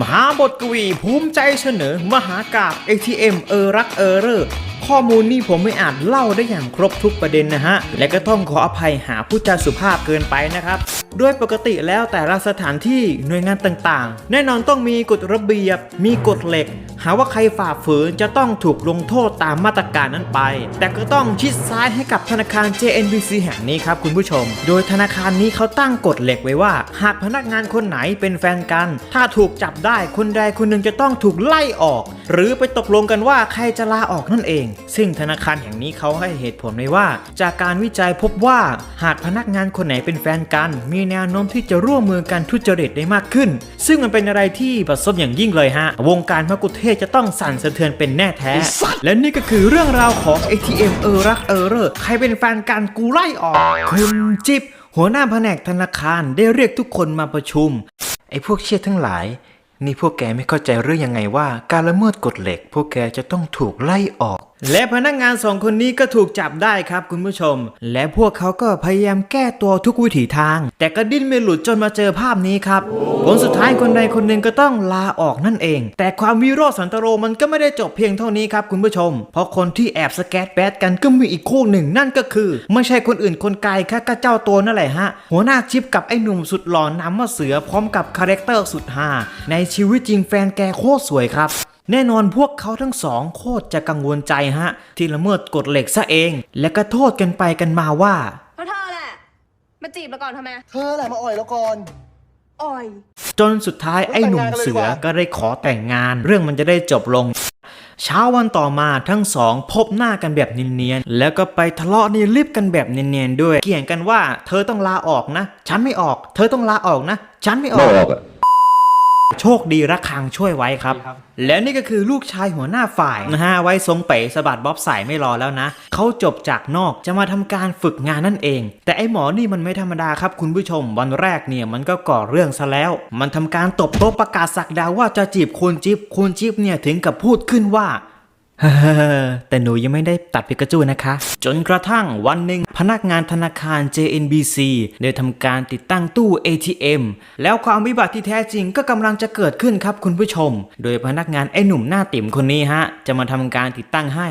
มหาบทกวีภูมิใจเสนอ มหากาบ ATM เออรักเออเรอร์ ข้อมูลนี้ผมไม่อาจเล่าได้อย่างครบทุกประเด็นนะฮะ และก็ต้องขออภัยหาผู้จาสุภาพเกินไปนะครับ ด้วยปกติแล้วแต่ละสถานที่หน่วยงานต่างๆ แน่นอนต้องมีกฎระเบียบ มีกฎเหล็ก หาว่าใครฝ่าฝืนจะต้องถูกลงโทษตามมาตรการนั้นไป แต่ก็ต้องชิดซ้ายให้กับธนาคาร JNBC แห่งนี้ครับคุณผู้ชม โดยธนาคารนี้เขาตั้งกฎเหล็กไว้ว่า หากพนักงานคนไหนเป็นแฟนกัน ถ้าถูกจับได้คนใดคนหนึ่งจะต้องถูกไล่ออก หรือไปตกลงกันว่าใครจะลาออกนั่นเองซึ่งธนาคารแห่งนี้เขาให้เหตุผลไว้ว่า จากการวิจัยพบว่าหากพนักงานคนไหนเป็นแฟนกัน มีแนวโน้มที่จะร่วมมือกันทุจริตได้มากขึ้น ซึ่งมันเป็นอะไรที่ประสบอย่างยิ่งเลยฮะ วงการมะกุเทศจะต้องสั่นสะเทือนเป็นแน่แท้ และนี่ก็คือเรื่องราวของ ATM เออรักเออเรอใครเป็นแฟนกันกูไล่ออกคุณจิ๊บหัวหน้าแผนกธนาคารได้เรียกทุกคนมาประชุม ไอ้พวกเชี่ยทั้งหลาย นี่พวกแกไม่เข้าใจเรื่องยังไงว่า การละเมิดกฎเหล็ก พวกแกจะต้องถูกไล่ออก และพนักงานสองคนนี้ก็ถูกจับได้ครับคุณผู้ชม และพวกเขาก็พยายามแก้ตัวทุกวิถีทาง แต่ก็ดิ้นไม่หลุดจนมาเจอภาพนี้ครับผลสุดท้ายคนใดคนหนึ่งก็ต้องลาออกนั่นเอง แต่ความวิโรจน์สันตโรมันก็ไม่ได้จบเพียงเท่านี้ครับคุณผู้ชม เพราะคนที่แอบสแกตแบดกันก็มีอีกคู่หนึ่งนั่นก็คือ ไม่ใช่คนอื่นคนไกลแค่ก็เจ้าตัวนั่นแหละฮะ หัวหน้าชิปกับไอ้หนุ่มสุดหล่อนนามาเสือพร้อมกับคาแรคเตอร์สุดฮาในชีวิตจริงแฟนแกโคตรสวยครับ แน่นอนพวกเขาทั้งสองโคตรจะกังวลใจฮะ ที่ละเมิดกฎเหล็กซะเอง และก็โทษกันไปกันมาว่า เพราะเธอแหละ มาจีบเราก่อนทำไม เธอแหละมาอ่อยเราก่อน อ่อย จนสุดท้ายไอ้หนุ่มเสือก็ได้ขอแต่งงาน เรื่องมันจะได้จบลง เช้าวันต่อมาทั้งสองพบหน้ากันแบบเนียนๆแล้วก็ไปทะเลาะนี่รีบกันแบบเนียนๆด้วยเกี่ยงกันว่า เธอต้องลาออกนะ ฉันไม่ออก เธอต้องลาออกนะ ฉันไม่ออก โชคดีระคังช่วยไว้ครับ และนี่ก็คือลูกชายหัวหน้าฝ่ายนะฮะไว้ทรงเป๋สะบัดบ๊อบใส่ไม่รอแล้วนะ เขาจบจากนอกจะมาทำการฝึกงานนั่นเอง แต่ไอ้หมอนี่มันไม่ธรรมดาครับคุณผู้ชม วันแรกเนี่ยมันก็ก่อเรื่องซะแล้ว มันทำการตบโต๊ะประกาศสักดาว่าจะจีบคุณจิ๊บคุณจิ๊บเนี่ยถึงกับพูดขึ้นว่าเฮ้อ แต่หนูยังไม่ได้ตัดปิกาจูนะคะ จนกระทั่งวันหนึ่งพนักงานธนาคาร JNBC ได้ทำการติดตั้งตู้ ATM แล้วความวิบัติที่แท้จริงก็กำลังจะเกิดขึ้นครับคุณผู้ชม โดยพนักงานไอ้หนุ่มหน้าติ่มคนนี้ฮะ จะมาทำการติดตั้งให้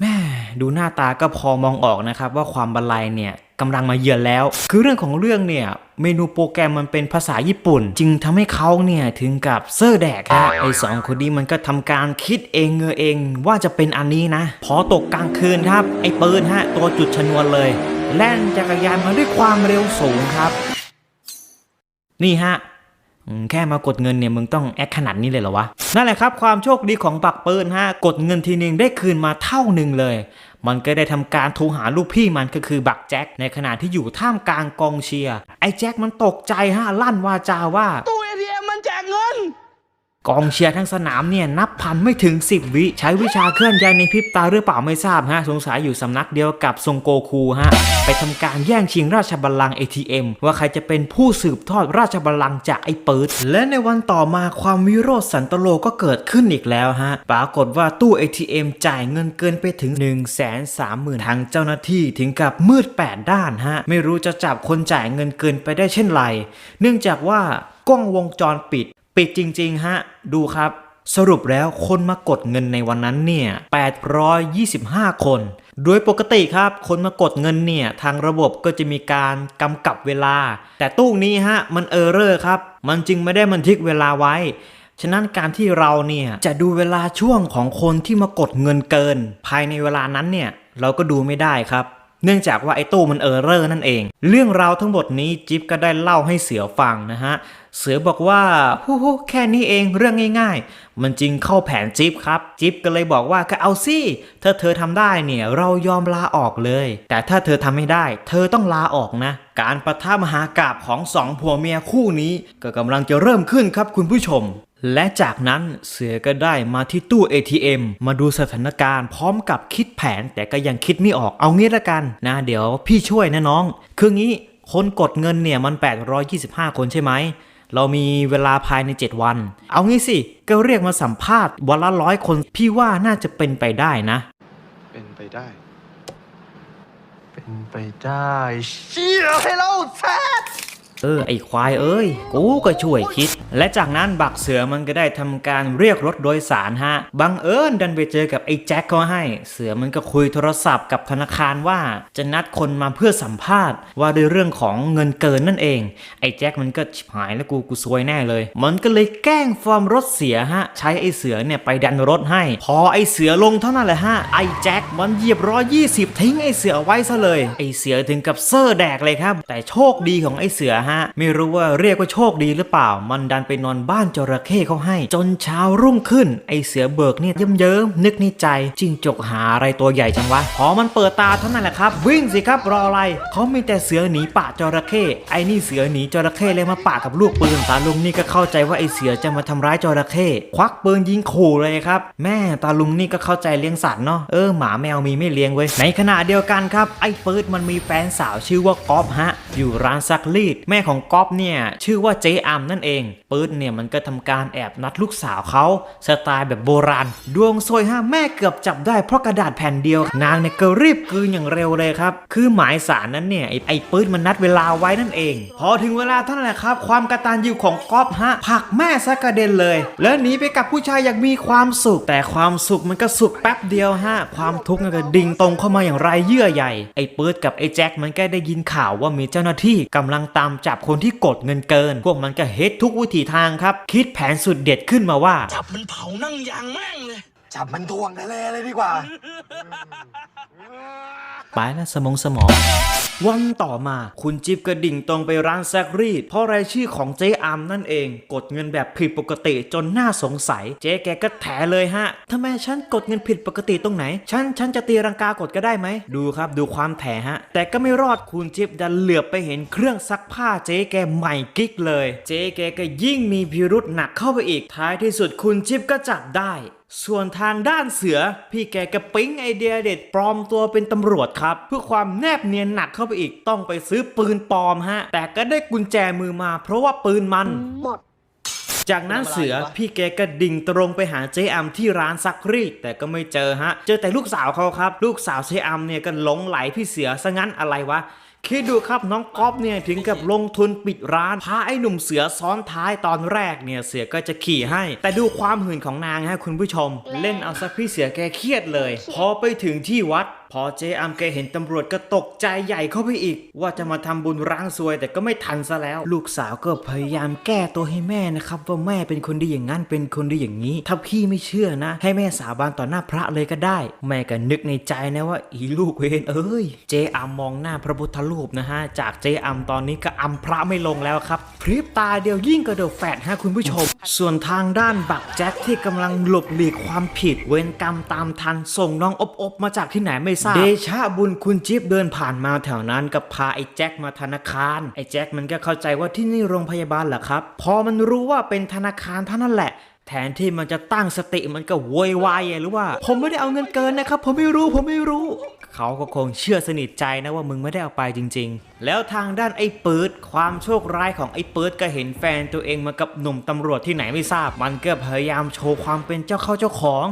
แม่ดูหน้าตาก็พอมองออกนะครับว่าความบันไลเนี่ยกำลังมาเยือนแล้ว คือเรื่องของเรื่องเนี่ยเมนูโปรแกรมมันเป็นภาษาญี่ปุ่น จึงทำให้เขาเนี่ยถึงกับเซอร์แดกฮะไอสองคนนี้มันก็ทำการคิดเองเงอเองว่าจะเป็นอันนี้นะ พอตกกลางคืนครับ ไอปืนฮะตัวจุดชนวนเลย แล่นจักรยานมาด้วยความเร็วสูงครับ นี่ฮะ แค่มากดเงินเนี่ยมึงต้องแอคขนาดนี้เลยเหรอวะ นั่นแหละครับความโชคดีของปักปืนฮะ กดเงินทีนึงได้คืนมาเท่าหนึ่งเลย มันก็ได้ทำการโทรหาลูกพี่มันก็คือบักแจ็คในขณะที่อยู่ท่ามกลางกองเชียร์ไอ้แจ็คมันตกใจฮะลั่นวาจาว่าตู้เอทีเอ็มมันแจกเงิน กองเชียร์ทั้งสนามเนี่ยนับพันไม่ถึง 10 วิ ใช้วิชาเคลื่อนย้ายในพริบตาหรือเปล่าไม่ทราบฮะ สงสัยอยู่สำนักเดียวกับทรงโกคูฮะ ไปทำการแย่งชิงราชบัลลังก์ ATM ว่าใครจะเป็นผู้สืบทอดราชบัลลังก์จากไอ้เปิด และในวันต่อมาความวิโรธสันตโลก็เกิดขึ้นอีกแล้วฮะ ปรากฏว่าตู้ ATM จ่ายเงินเกินไปถึง 1 3 0 0 0 0ทางเจ้าหน้าที่ถึงกับมืด 8 ด้านฮะ ไม่รู้จะจับคนจ่ายเงินเกินไปได้เช่นไร เนื่องจากว่ากล้องวงจรปิด ปิดจริง ๆ ฮะ ดูครับ สรุปแล้วคนมากดเงินในวันนั้นเนี่ย 825 คน โดยปกติครับ คนมากดเงินเนี่ย ทางระบบก็จะมีการกำกับเวลา แต่ตู้นี้ฮะ มันเออร์เรอร์ครับ มันจึงไม่ได้บันทึกเวลาไว้ ฉะนั้นการที่เราเนี่ย จะดูเวลาช่วงของคนที่มากดเงินเกิน ภายในเวลานั้นเนี่ย เราก็ดูไม่ได้ครับ เนื่องจากว่าไอ้ตู้มันเออร์เรอร์นั่นเอง เรื่องราวทั้งหมดนี้จิ๊บก็ได้เล่าให้เสือฟังนะฮะ เสือบอกว่าฮู้ฮู้แค่นี้เองเรื่องง่าย ๆ มันจริงเข้าแผนจิ๊บครับ จิ๊บก็เลยบอกว่าก็เอาสิถ้าเธอทำได้เนี่ยเรายอมลาออกเลย แต่ถ้าเธอทำไม่ได้ เธอต้องลาออกนะ การประท่ามหากราบของสองผัวเมียคู่นี้ ก็กำลังจะเริ่มขึ้นครับคุณผู้ชม และจากนั้นเสือก็ได้มาที่ตู้ ATM มาดูสถานการณ์พร้อมกับคิดแผนแต่ก็ยังคิดไม่ออกเอางี้ละกันนะเดี๋ยวพี่ช่วยนะน้อง คืองี้คนกดเงินเนี่ยมัน 825 คนใช่ไหม เรามีเวลาภายใน 7 วัน เอางี้สิ ก็เรียกมาสัมภาษณ์วันละร้อยคนพี่ว่าน่าจะเป็นไปได้นะ เป็นไปได้ เป็นไปได้ เชี่ยให้เราแเออ ไอควายเอ้ย กูก็ช่วยคิด และจากนั้นบักเสือมันก็ได้ทำการเรียกรถโดยสารฮะ บังเอิญดันไปเจอกับไอ้แจ็คเขาให้ เสือมันก็คุยโทรศัพท์กับธนาคารว่า จะนัดคนมาเพื่อสัมภาษณ์ ว่าด้วยเรื่องของเงินเกินนั่นเอง ไอ้แจ็คมันก็ชิบหายแล้วกูกูซวยแน่เลย มันก็เลยแกล้งฟอร์มรถเสียฮะ ใช้ไอ้เสือเนี่ยไปดันรถให้ พอไอ้เสือลงเท่านั้นแหละฮะ ไอ้แจ็คมันเหยียบร้อยยี่สิบทิ้งไอ้เสือไว้ซะเลย ไอ้เสือถึงกับเซอร์แดกเลยครับ แต่โชคดีของไอ้เสือฮะไม่รู้ว่าเรียกว่าโชคดีหรือเปล่า มันดันไปนอนบ้านจระเข้เขาให้ จนเช้ารุ่งขึ้น ไอเสือเบิกเนี่ยเยิ้มเยิ้มๆนึกในใจจิงจกหาอะไรตัวใหญ่จังวะ พอมันเปิดตาเท่านั้นแหละครับ วิ่งสิครับรออะไร เขามีแต่เสือหนีป่าจระเข้ ไอนี่เสือหนีจระเข้เลยมาป่ากับลูกปืนตาลุงนี่ก็เข้าใจว่าไอเสือจะมาทำร้ายจระเข้ควักปืนยิงขู่เลยครับ แม่ตาลุงนี่ก็เข้าใจเลี้ยงสัตว์เนาะเออหมาแมวมีไม่เลี้ยงเว้ยในขณะเดียวกันครับไอ้ปืดมันมีแฟนสาวชื่อว่าก๊อฟฮะ อยู่ร้านซักรีดแม่ของก๊อฟเนี่ยชื่อว่าเจ๊อัมนั่นเองปืดเนี่ยมันก็ทำการแอบนัดลูกสาวเขาสไตล์แบบโบราณ ดวงซวยฮะแม่เกือบจับได้เพราะกระดาษแผ่นเดียว นางเนี่ยก็รีบกืนอย่างเร็วเลยครับ คือหมายสารนั้นเนี่ยไอ้ปืดมันนัดเวลาไว้นั่นเอง พอถึงเวลาเท่านั้นแหละครับ ความกระตันยูของก๊อฟฮะผักแม่ซะกระเด็นเลย แล้วหนีไปกับผู้ชายอย่างมีความสุข แต่ความสุขมันก็สุขแป๊บเดียวฮะความทุกข์มันก็ดิ่งตรงเข้ามาอย่างไรเยื่อใหญ่ไอ้ปืดกับไอ้แจ็คมันก็ได้ยินข่าวว่ามีเจ้าหน้าที่กำลังตามจับับคนที่กดเงินเกิน พวกมันก็เฮ็ดทุกวิถีทางครับ คิดแผนสุดเด็ดขึ้นมาว่า จับมันเผานั่งยางแม่งเลย จับมันทวงทะเลเลยดีกว่า ไปแล้วสมองสมอง วันต่อมาคุณจิ๊บกระดิ่งตรงไปร้านแซกรีด เพราะรายชื่อของเจ๊อามนั่นเอง กดเงินแบบผิดปกติจนน่าสงสัย เจ๊แกก็แถเลยฮะทำไมฉันกดเงินผิดปกติตรงไหน ฉันฉันจะตีรังกากดก็ได้ไหม ดูครับดูความแถฮะ แต่ก็ไม่รอดคุณจิ๊บดันเหลือบไปเห็นเครื่องซักผ้าเจ๊แกใหม่กิ๊กเลย เจ๊แกก็ยิ่งมีพิรุษหนักเข้าไปอีกท้ายที่สุดคุณจิ๊บก็จับได้ ส่วนทางด้านเสือ พี่แกกระปิ๊งไอเดียเด็ดปลอมตัวเป็นตำรวจครับ เพื่อความแนบเนียนหนักเข้าไปอีกต้องไปซื้อปืนปลอมฮะ แต่ก็ได้กุญแจมือมาเพราะว่าปืนมัน หมด จากนั้นเสือพี่แกก็ดิ่งตรงไปหาเจ๊อัมที่ร้านซักรีดแต่ก็ไม่เจอฮะ เจอแต่ลูกสาวเขาครับ ลูกสาวเจ๊อัมเนี่ยก็หลงไหลพี่เสือซะงั้นอะไรวะ คิดดูครับน้องก๊อฟเนี่ยถึงกับลงทุนปิดร้านพาไอ้หนุ่มเสือซ้อนท้ายตอนแรกเนี่ยเสือก็จะขี่ให้ แต่ดูความหื่นของนางฮะคุณผู้ชม เล่นเอาซะพี่เสือแกเครียดเลย พอไปถึงที่วัด พอเจอัมแกเห็นตำรวจก็ตกใจใหญ่เข้าไปอีก ว่าจะมาทำบุญร้างซวยแต่ก็ไม่ทันซะแล้ว ลูกสาวก็พยายามแก้ตัวให้แม่นะครับ ว่าแม่เป็นคนดีอย่างนั้นเป็นคนดีอย่างนี้ ถ้าพี่ไม่เชื่อนะ ให้แม่สาบานต่อหน้าพระเลยก็ได้ แม่ก็นึกในใจนะว่าอีลูกเวนเอ้ย เจอัมมองหน้าพระพุทธรูปนะฮะจากเจอัมตอนนี้ก็อัมพระไม่ลงแล้วครับพริบตาเดียวยิ่งกระโดดแฝดฮะคุณผู้ชม ส่วนทางด้านบักแจ็คที่กำลังหลบหลีกความผิดเวรกรรมตามทันส่งน้องอบอบมาจากที่ไหนไม่ทราบ เดชะบุญคุณจิ๊บเดินผ่านมาแถวนั้นกับพาไอ้แจ็คมาธนาคาร ไอ้แจ็คมันก็เข้าใจว่าที่นี่โรงพยาบาลเหรอครับ พอมันรู้ว่าเป็นธนาคารเท่านั้นแหละแทนที่มันจะตั้งสติมันก็โวยวายหรือว่า ผมไม่ได้เอาเงินเกินนะครับ ผมไม่รู้ผมไม่รู้ เขาก็คงเชื่อสนิทใจนะว่ามึงไม่ได้เอาไปจริง ๆ แล้วทางด้านไอ้ปืดความโชคร้ายของไอ้ปืดก็เห็นแฟนตัวเองมากับหนุ่มตำรวจที่ไหนไม่ทราบ มันก็พยายามโชว์ความเป็นเจ้าเข้าเจ้าของ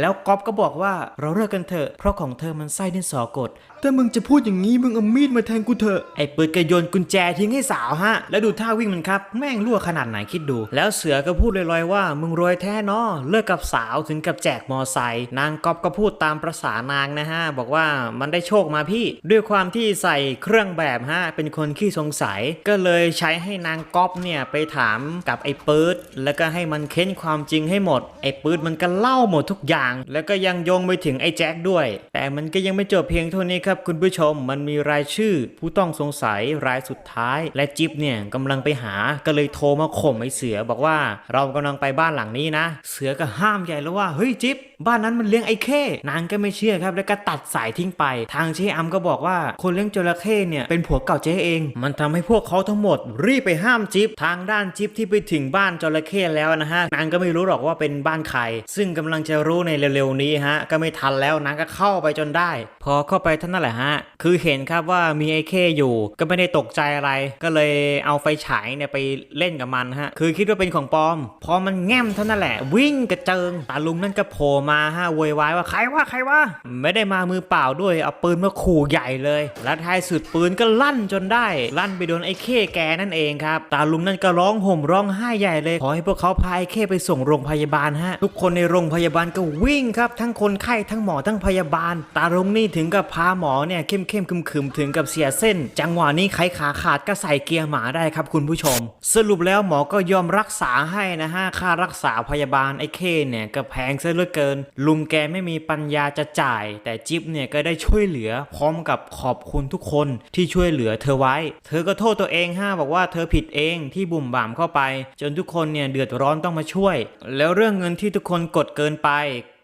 แล้วก๊อฟก็บอกว่าเราเลิกกันเถอะเพราะของเธอมันไส้ดินสอกด แต่มึงจะพูดอย่างนี้มึงเอามีดมาแทงกูเถอะไอ้ปืนก็โยนกุญแจทิ้งให้สาวฮะ แล้วดูท่าวิ่งมันครับ แม่งรั่วขนาดไหนคิดดู แล้วเสือก็พูดลอยๆว่า มึงรวยแท้เนาะเลิกกับสาวถึงกับแจกมอไซค์นางก๊อฟก็พูดตามประษานางนะฮะ บอกว่ามันได้โชคมาพี่ ด้วยความที่ใส่เครื่องแบบฮะเป็นคนขี้สงสัย ก็เลยใช้ให้นางก๊อฟเนี่ยไปถามกับไอ้ปืดแล้วก็ให้มันเค้นความจริงให้หมดไอ้ปืดมันก็เล่าหมดทุกอย่างแล้วก็ยังโยงไปถึงไอ้แจ็คด้วย แต่มันก็ยังไม่จบเพียงเท่านี้ครับคุณผู้ชม มันมีรายชื่อ ผู้ต้องสงสัยรายสุดท้าย และจิ๊บเนี่ยกำลังไปหาก็เลยโทรมาข่มไอ้เสือบอกว่า เรากำลังไปบ้านหลังนี้นะ เสือก็ห้ามใหญ่แล้วว่าเฮ้ยจิ๊บ บ้านนั้นมันเลี้ยงไอ้เข้ นางก็ไม่เชื่อครับ แล้วก็ตัดสายทิ้งไป ทางเจ๊อัมก็บอกว่าคนเลี้ยงจระเข้เนี่ยเป็นผัวเก่าเจ๊เอง มันทำให้พวกเขาทั้งหมด รีบไปห้ามจิ๊บทางด้านจิ๊บที่ไปถึงบ้านจระเข้แล้วนะฮะ นางก็ไม่รู้หรอกว่าเป็นบ้านใคร ซึ่งกำลังจะรู้ในเร็วๆนี้ฮะ ก็ไม่ทันแล้วนางก็เข้าไปจนได้ พอเข้าไปท่านั้นแหละฮะ คือเห็นครับว่ามีไอ้เข้อยู่ ก็ไม่ได้ตกใจอะไร ก็เลยเอาไฟฉายเนี่ยไปเล่นกับมันฮะ คือคิดว่าเป็นของปลอม พอมันแง้มเท่านั้นแหละ วิ่งกระเจิงตาลุงนั่นก็โผล่มามาฮะโวยวายว่าใครวะใครวะไม่ได้มามือเปล่าด้วยเอาปืนมาขู่ใหญ่เลย แล้วท้ายสุดปืนก็ลั่นจนได้ ลั่นไปโดนไอ้เข้แกนั่นเองครับตาลุงนั่นก็ร้องห่มร้องไห้ใหญ่เลยขอให้พวกเขาพาไอ้เข้ไปส่งโรงพยาบาลฮะทุกคนในโรงพยาบาลก็วิ่งครับ ทั้งคนไข้ทั้งหมอทั้งพยาบาล ตาลุงนี่ถึงกับพาหมอเนี่ยเข้มเข้มๆคึมถึงกับเสียเส้น จังหวะนี้ใครขาขาดก็ใส่เกียร์หมาได้ครับคุณผู้ชม สรุปแล้วหมอก็ยอมรักษาให้นะฮะค่ารักษาพยาบาลไอ้เคเนี่ยก็แพงซะเหลือเกินลุงแกไม่มีปัญญาจะจ่าย แต่จิ๊บเนี่ยก็ได้ช่วยเหลือพร้อมกับขอบคุณทุกคนที่ช่วยเหลือเธอไว้ เธอก็โทษตัวเองฮะบอกว่าเธอผิดเองที่บุ่มบ่ามเข้าไป จนทุกคนเนี่ยเดือดร้อนต้องมาช่วย แล้วเรื่องเงินที่ทุกคนกดเกินไป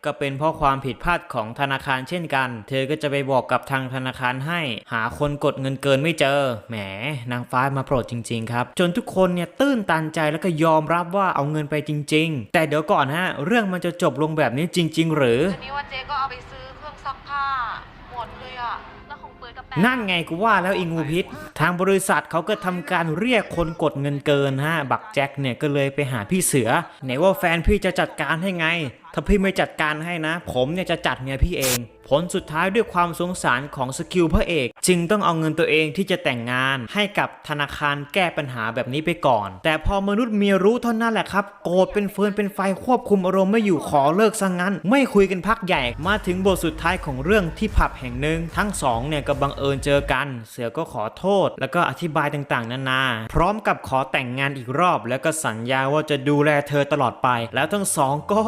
ก็เป็นเพราะความผิดพลาดของธนาคารเช่นกัน เธอก็จะไปบอกกับทางธนาคารให้ หาคนกดเงินเกินไม่เจอ แหม นางฟ้ามาโปรดจริง ๆ ครับ จนทุกคนเนี่ยตื้นตันใจแล้วก็ยอมรับว่าเอาเงินไปจริง ๆ แต่เดี๋ยวก่อนฮะ เรื่องมันจะจบลงแบบนี้จริง ๆ หรือ อันนี้ว่าเจ๊ก็เอาไปซื้อเครื่องซักผ้าหมดเลยอะแล้วของเปิดกระแปนั่นไงกูว่าแล้วอิงูพิษ ทางบริษัทเขาก็ทำการเรียกคนกดเงินเกินฮะ บักแจ็คเนี่ยก็เลยไปหาพี่เสือ ไหนว่าแฟนพี่จะจัดการให้ไงถ้าพี่ไม่จัดการให้นะ ผมเนี่ยจะจัดเมียพี่เอง ผลสุดท้ายด้วยความสงสารของสกิลพระเอก จึงต้องเอาเงินตัวเองที่จะแต่งงาน ให้กับธนาคารแก้ปัญหาแบบนี้ไปก่อน แต่พอมนุษย์เมียรู้เท่านั้นแหละครับ โกรธเป็นเฟืนเป็นไฟควบคุมอารมณ์ไม่อยู่ขอเลิกซะงั้น ไม่คุยกันพักใหญ่มาถึงบทสุดท้ายของเรื่องที่ผับแห่งหนึ่งทั้งสองเนี่ยก็บังเอิญเจอกัน เสือก็ขอโทษ แล้วก็อธิบายต่างๆ นานา พร้อมกับขอแต่งงานอีกรอบ แล้วก็สัญญาว่าจะดูแลเธอตลอดไป แล้วทั้งสองก็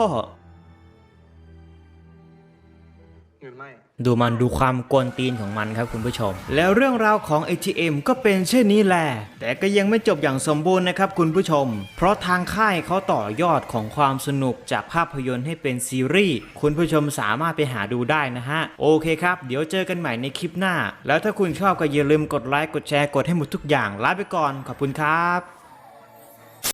เงินไม่ดูมันดูความกวนตีนของมันครับคุณผู้ชม แล้วเรื่องราวของ ATM ก็เป็นเช่นนี้แหละแต่ก็ยังไม่จบอย่างสมบูรณ์นะครับคุณผู้ชม เพราะทางค่ายเขาต่อยอดของความสนุกจากภาพยนตร์ให้เป็นซีรีส์คุณผู้ชมสามารถไปหาดูได้นะฮะ โอเคครับ เดี๋ยวเจอกันใหม่ในคลิปหน้า แล้วถ้าคุณชอบก็อย่าลืมกดไลค์กดแชร์กดให้หมดทุกอย่างลาไปก่อนขอบคุณครับ